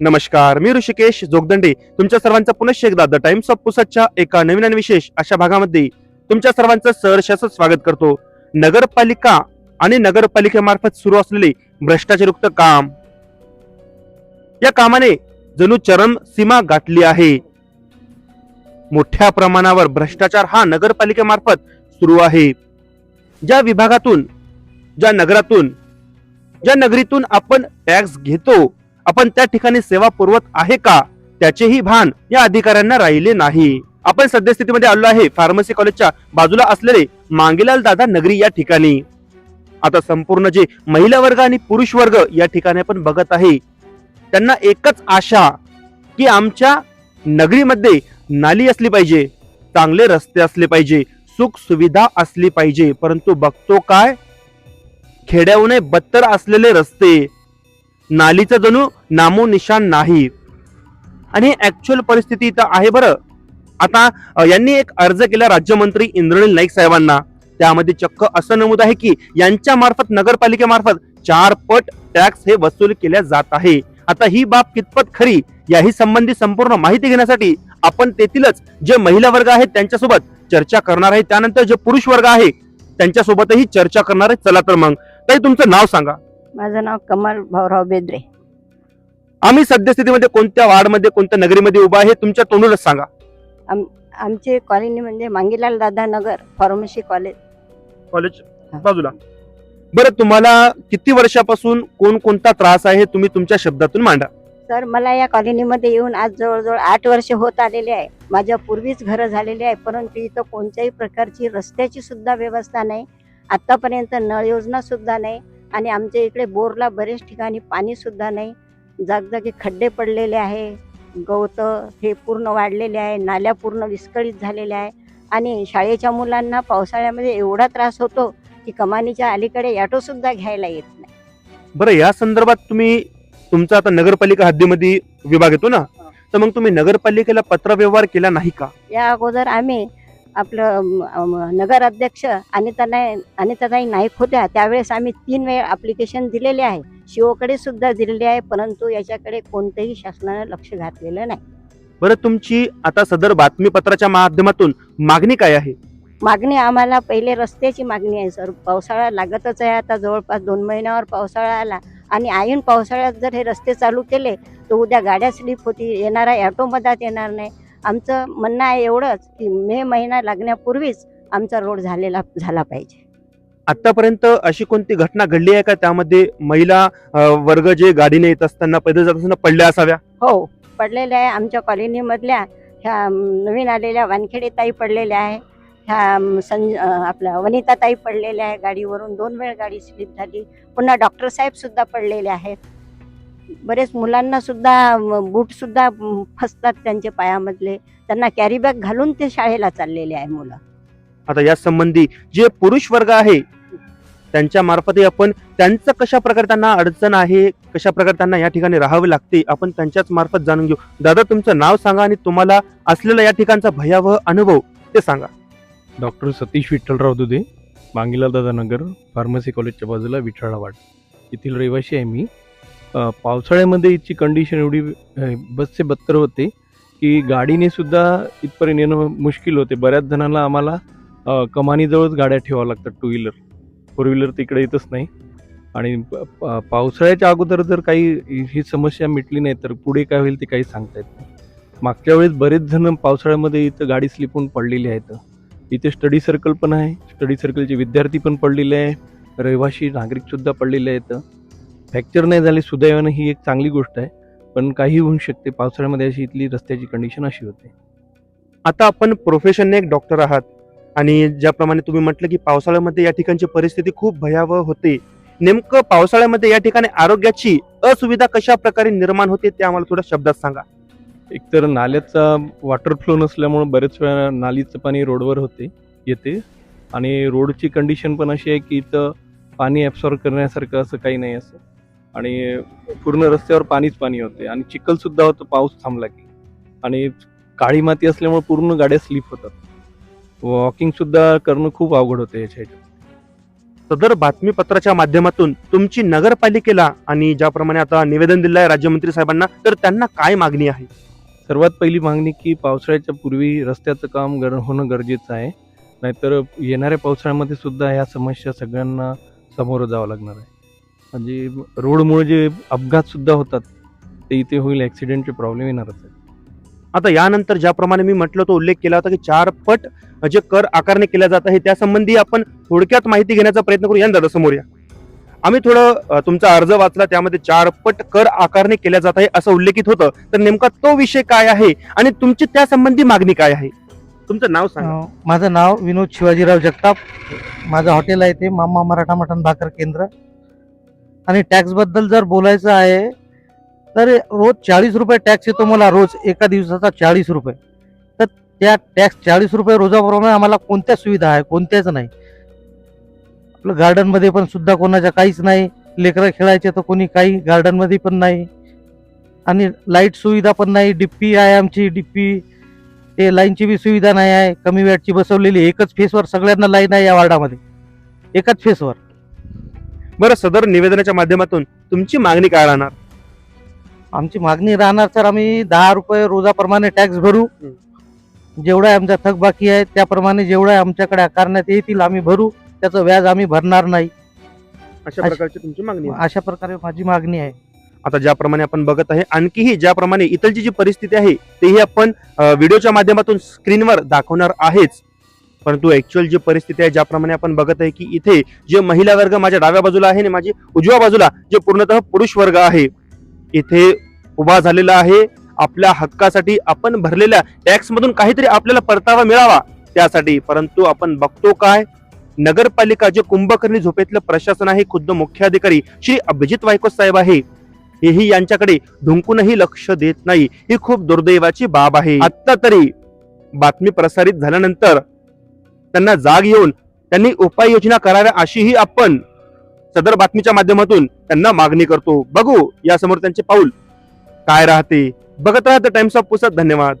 नमस्कार मी ऋषिकेश जोगदंडे. तुमच्या सर्वांचं पुनश्च एकदा द टाइम्स ऑफ पुसदच्या एका नवीन आणि विशेष अशा भागामध्ये तुमच्या सर्वांचं सहर्ष स्वागत करतो. नगरपालिका आणि नगरपालिकेमार्फत सुरू असलेले भ्रष्टाचारयुक्त काम. या कामाने जणू चरम सीमा गाठली आहे. मोठ्या प्रमाणावर भ्रष्टाचार हा नगरपालिकेमार्फत सुरू आहे. ज्या विभागातून ज्या नगरातून ज्या नगरीतून आपण टॅक्स घेतो आपण त्या ठिकाणी सेवा पुरवत आहे का? त्याचेही भान या अधिकाऱ्यांना राहिले नाही. आपण सद्यस्थितीमध्ये आलो आहे. फार्मसी कॉलेजच्या बाजूला असलेले मांगेलाल दादा नगरी या ठिकाणी. आता संपूर्ण जे महिला वर्ग आणि पुरुष वर्ग या ठिकाणी आपण बघत आहे. त्यांना एकच आशा की आमच्या नगरीमध्ये नाली असली पाहिजे चांगले रस्ते असले पाहिजे सुख सुविधा असली पाहिजे. परंतु बघतो काय? खेड्याहूनही बत्तर असलेले रस्ते नालीचं जणू नामोनिशान नाही. आणि ऍक्च्युअल परिस्थिती इथं आहे बरं. आता यांनी एक अर्ज केला राज्यमंत्री इंद्रनील नाईक साहेबांना. त्यामध्ये चक्क असं नमूद आहे की यांच्या मार्फत नगरपालिकेमार्फत चार पट टॅक्स हे वसूल केल्या जात आहे. आता ही बाब कितपत खरी याही संबंधी संपूर्ण माहिती घेण्यासाठी आपण तेथीलच जे महिला वर्ग आहेत त्यांच्यासोबत चर्चा करणार आहे. त्यानंतर जे पुरुष वर्ग आहे त्यांच्यासोबतही चर्चा करणार आहे. चला तर मग. ताई तुमचं नाव सांगा. माझं नाव कमल भाऊराव बेद्रे. आम्ही सद्यस्थितीमध्ये कोणत्या वार्डमध्ये कोणत्या नगरीमध्ये उभा आहे तुमच्या तोंडूनच सांगा. आमची कॉलनी म्हणजे मांगीलाल दादा नगर फार्मसी कॉलेज. कॉलेज. बाजूला. बरं तुम्हाला किती वर्षापासून कोणकोणता त्रास आहे तुम्ही तुमच्या शब्दातून मांडा. तर मला या कॉलनीमध्ये येऊन आज जवळजवळ आठ वर्ष होत आलेले आहे. माझ्या पूर्वीच घरं झालेली आहे परंतु इथं कोणत्याही प्रकारची रस्त्याची सुद्धा व्यवस्था नाही. आतापर्यंत नळ योजना सुद्धा नाही. आणि आमच्या इकडे बोरला बरेच ठिकाणी पाणी सुद्धा नाही. जागजागी खड्डे पडलेले आहे. गवत हे पूर्ण वाढलेले आहे. नाल्या पूर्ण विस्कळीत झालेल्या आहे. आणि शाळेच्या मुलांना पावसाळ्यामध्ये एवढा त्रास होतो की कमानीच्या अलीकडे ॲटो सुद्धा घ्यायला येत नाही. बरं या संदर्भात तुम्ही तुमचा आता नगरपालिका हद्दीमध्ये विभाग येतो ना? तर मग तुम्ही नगरपालिकेला पत्रव्यवहार केला नाही का? या अगोदर आम्ही आपलं अम, अम, नगर अध्यक्ष अनितानाई अनिताताई नाईक होत्या त्यावेळेस आम्ही तीन वेळ ॲप्लिकेशन दिलेले आहे. शिवकडे सुद्धा दिलेले आहे परंतु याच्याकडे कोणतंही शासनानं लक्ष घातलेलं नाही. बरं तुमची आता सदर बातमीपत्राच्या माध्यमातून मागणी काय आहे? मागणी आम्हाला पहिले रस्त्याची मागणी आहे सर. पावसाळा लागतच आहे आता जवळपास दोन महिन्यावर पावसाळा आला. आणि ऐन पावसाळ्यात जर हे रस्ते चालू केले तर उद्या गाड्या स्लिप होती येणारा ॲटो मधात येणार नाही. आमचं म्हणणं आहे एवढंच की मे महिना लागण्यापूर्वीच आमचा रोड झालेला झाला पाहिजे. आतापर्यंत अशी कोणती घटना घडली आहे का? त्यामध्ये महिला वर्ग जे गाडीने येत असताना पैदल जात असताना पडल्या असाव्या? हो पडलेल्या आहे. आमच्या कॉलनीमधल्या ह्या नवीन आलेल्या वानखेडे ताई पडलेल्या आहे. ह्या संज आपल्या वनिता ताई पडलेल्या आहे गाडीवरून. दोन वेळ गाडी स्लिप झाली. पुन्हा डॉक्टर साहेब सुद्धा पडलेले आहेत. बरेच मुलांना सुद्धा बूट सुद्धा फसतात त्यांच्या पायामधले. त्यांना कॅरी बॅग घालून ते शाळेला चाललेले आहे मुलं. आता या संबंधी जे पुरुष वर्ग आहे त्यांच्या मार्फतही आपण त्यांचं कशा प्रकारे त्यांना अडचण आहे कशा प्रकारे त्यांना या ठिकाणी राहावे लागते आपण त्यांच्याच मार्फत जाणून घेऊ. दादा तुमचं नाव सांगा आणि तुम्हाला असलेला या ठिकाणचा भयावह अनुभव ते सांगा. डॉक्टर सतीश विठ्ठलराव दुधे मांगीलाल दादा नगर फार्मसी कॉलेजच्या बाजूला विठ्ठळा वाड येथील रहिवासी आहे मी पावसाळ्यामध्ये इथची कंडिशन एवढी बसचे बत्तर होते की गाडीने सुद्धा इथपर्यंत येणं मुश्किल होते. बऱ्याच जणांना आम्हाला कमानीजवळच गाड्या ठेवाव्या लागतात टू व्हीलर फोर व्हीलर तिकडे येतच नाही. आणि प- पावसाळ्याच्या अगोदर जर काही ही समस्या मिटली नाही तर पुढे काय होईल ते काही सांगता येत नाही. मागच्या वेळेस बरेच जण पावसाळ्यामध्ये इथं गाडी स्लिपून पडलेली आहेत. इथे स्टडी सर्कल पण आहे. स्टडी सर्कलचे विद्यार्थी पण पडलेले आहे. रहिवासी नागरिकसुद्धा पडलेले आहेत. फ्रॅक्चर नाही झाले सुदैवानं ही एक चांगली गोष्ट आहे. पण काही होऊ शकते पावसाळ्यामध्ये अशी इथली रस्त्याची कंडिशन अशी होते. आता आपण प्रोफेशनने एक डॉक्टर आहात आणि ज्याप्रमाणे तुम्ही म्हटलं की पावसाळ्यामध्ये या ठिकाणची परिस्थिती खूप भयावह होते. नेमकं पावसाळ्यामध्ये या ठिकाणी आरोग्याची असुविधा कशा प्रकारे निर्माण होते ते आम्हाला थोड्या शब्दात सांगा. एकतर नाल्याचा वॉटर फ्लो नसल्यामुळे बरेच वेळा नालीचं पाणी रोडवर होते येते. आणि रोडची कंडिशन पण अशी आहे की इथं पाणी ॲब्सॉर्ब करण्यासारखं असं काही नाही असं. आणि पूर्ण रस्त्यावर पाणीच पाणी होते. आणि चिखलसुद्धा होतं पाऊस थांबला की. आणि काळी माती असल्यामुळे पूर्ण गाड्या स्लिप होतात. वॉकिंगसुद्धा करणं खूप अवघड होते याच्या सदर बातमीपत्राच्या माध्यमातून तुमची नगरपालिकेला आणि ज्याप्रमाणे आता निवेदन दिलं आहे राज्यमंत्री साहेबांना तर त्यांना काय मागणी आहे? सर्वात पहिली मागणी की पावसाळ्याच्या पूर्वी रस्त्याचं काम गर होणं गरजेचं आहे. नाहीतर येणाऱ्या पावसाळ्यामध्ये सुद्धा ह्या समस्या सगळ्यांना सामोरं जावं लागणार आहे. म्हणजे रोडमुळे जे अपघात सुद्धा होतात ते इथे होईल ॲक्सिडेंटचे प्रॉब्लेम येणारच आहे आता यानंतर ज्याप्रमाणे मी म्हटलं तो उल्लेख केला होता की चार पट जे कर आकारणी केल्या जात आहे त्यासंबंधी आपण थोडक्यात माहिती घेण्याचा प्रयत्न करू या दादा समोर या आम्ही थोडं तुमचा अर्ज वाचला त्यामध्ये चार पट कर आकारणी केल्या जात आहे असं उल्लेखित होतं. तर नेमका तो विषय काय आहे आणि तुमची त्यासंबंधी मागणी काय आहे? तुमचं नाव सांगा. माझं नाव विनोद शिवाजीराव जगताप. माझं हॉटेल आहे ते मामा मराठा मटण भाकर केंद्र. आणि टॅक्सबद्दल जर बोलायचं आहे तर रोज चाळीस रुपये टॅक्स येतो मला रोज एका दिवसाचा चाळीस रुपये. तर त्या टॅक्स चाळीस रुपये रोजाप्रमाणे आम्हाला कोणत्या सुविधा आहे कोणत्याच नाही. आपलं गार्डनमध्ये पण सुद्धा कोणाच्या काहीच नाही लेकरं खेळायचे तर कोणी काही गार्डनमध्ये पण नाही. आणि लाइट सुविधा पण नाही डिप्पी आहे आमची डिप्पी. ते लाईनची बी सुविधा नाही आहे कमी वॅटची बसवलेली एकच फेसवर सगळ्यांना लाईन आहे या वार्डामध्ये एकाच फेसवर बरं सदर निवेदनाच्या माध्यमातून तुमची मागणी काय राहणार? आमची मागणी राहणार सर आम्ही दहा रुपये रोजाप्रमाणे टॅक्स भरू. जेवढा आमचा थकबाकी आहे त्याप्रमाणे जेवढा आमच्याकडे आकारण्यात येतील आम्ही भरू. त्याचं व्याज आम्ही भरणार नाही. अशा अश- प्रकारची तुमची मागणी आहे. अशा प्रकारे माझी मागणी आहे. आता ज्याप्रमाणे आपण बघत आहे आणखीही ज्याप्रमाणे इथलची जी परिस्थिती आहे तेही आपण अ, व्हिडिओच्या माध्यमातून स्क्रीनवर दाखवणार आहेच. परंतु ऍक्च्युअल जी परिस्थिती आहे ज्याप्रमाणे आपण बघत आहे की इथे जे महिला वर्ग माझ्या डाव्या बाजूला आहे आणि माझी उजव्या बाजूला जे पूर्णतः पुरुष वर्ग आहे इथे उभा झालेला आहे. आपल्या हक्कासाठी आपण भरलेल्या टॅक्स मधून काहीतरी आपल्याला परतावा मिळावा त्यासाठी. परंतु आपण बघतो काय नगरपालिका जे कुंभकर्णी झोपेतलं प्रशासन आहे खुद्द मुख्याधिकारी श्री अभिजित वायको साहेब आहे हेही यांच्याकडे ढुंकूनही लक्ष देत नाही. ही खूप दुर्दैवाची बाब आहे. आत्ता तरी बातमी प्रसारित झाल्यानंतर त्यांना जाग येऊन त्यांनी उपाययोजना कराव्या अशीही आपण सदर बातमीच्या माध्यमातून त्यांना मागणी करतो. बघू यासमोर त्यांचे पाऊल काय राहते. बघत राहते टाइम्स ऑफ पुसत. धन्यवाद.